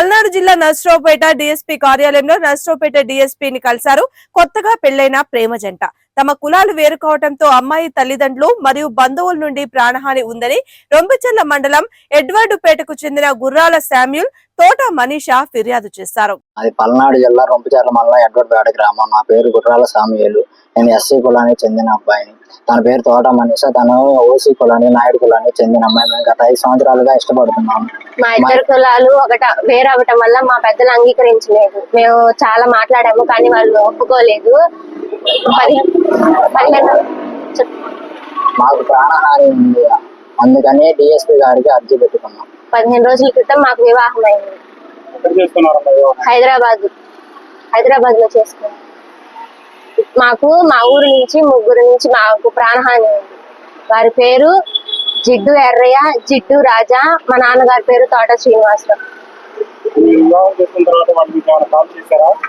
పల్నాడు జిల్లా నర్సరావుపేట డిఎస్పీ కార్యాలయంలో నర్సరావుపేట డిఎస్పీని కలిశారు. కొత్తగా పెళ్ళైన ప్రేమ జంట. తమ కులాలు వేరు కావడంతో అమ్మాయి తల్లిదండ్రులు మరియు బంధువుల నుండి ప్రాణహాని ఉందని రొంపిచెర్ల మండలం ఎడ్వర్డుపేటకు చెందిన గుర్రాల శామ్యూల్ తోట మనీషా ఫిర్యాదు చేశారు. అది పల్నాడు జిల్లా రొంపిచెర్ల మండలం ఎడ్వర్డ్పేట గ్రామం. నా పేరు గుర్రాల సామియేలు నేను ఎస్సీ కులానికి చెందిన అబ్బాయిని. తన పేరు తోట మనీష. తను ఓసీ కులానికి నాయుడు కులానికి చెందిన అమ్మాయి. మేము గత ఐదు సంవత్సరాలుగా ఇష్టపడుతున్నాము. మా ఇద్దరు కులాలు ఒకట వేరవటం వల్ల మా పెద్దలు అంగీకరించలేదు. మేము చాలా మాట్లాడాము కానీ వాళ్ళు ఒప్పుకోలేదు. పది- పదిహేను మాకు ప్రాణహాని ఉంది. అందుకని డిఎస్పీ గారికి అర్జీ పెట్టుకున్నాం. పదిహేను రోజుల క్రితం మాకు వివాహం అయింది. హైదరాబాద్ హైదరాబాద్. లో చేసుకున్నాం. మాకు మా ఊరు నుంచి ముగ్గురు నుంచి మాకు ప్రాణహాని ఉంది వారి పేరు జిడ్డు ఎర్రయ్య జిడ్డు రాజా మా నాన్నగారి పేరు తోట శ్రీనివాసరావు.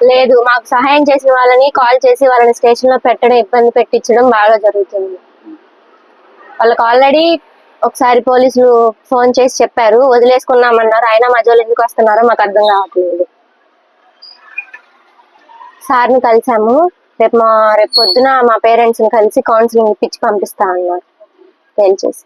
లేదు మాకు సహాయం చేసిన వాళ్ళని కాల్ చేసి వాళ్ళని స్టేషన్లో పెట్టడం ఇబ్బంది పెట్టించడం బాగా జరుగుతుంది. వాళ్ళకి ఆల్రెడీ ఒకసారి పోలీసులు ఫోన్ చేసి చెప్పారు వదిలేసుకున్నామన్నారు అయినా మా జోలు ఎందుకు వస్తున్నారో మాకు అర్థం కావట్లేదు. సార్ని కలిసాము రేపు మా రేపు పొద్దున మా పేరెంట్స్ని కలిసి కౌన్సిలింగ్ ఇప్పించి పంపిస్తా అన్నారు. తెలియచేసి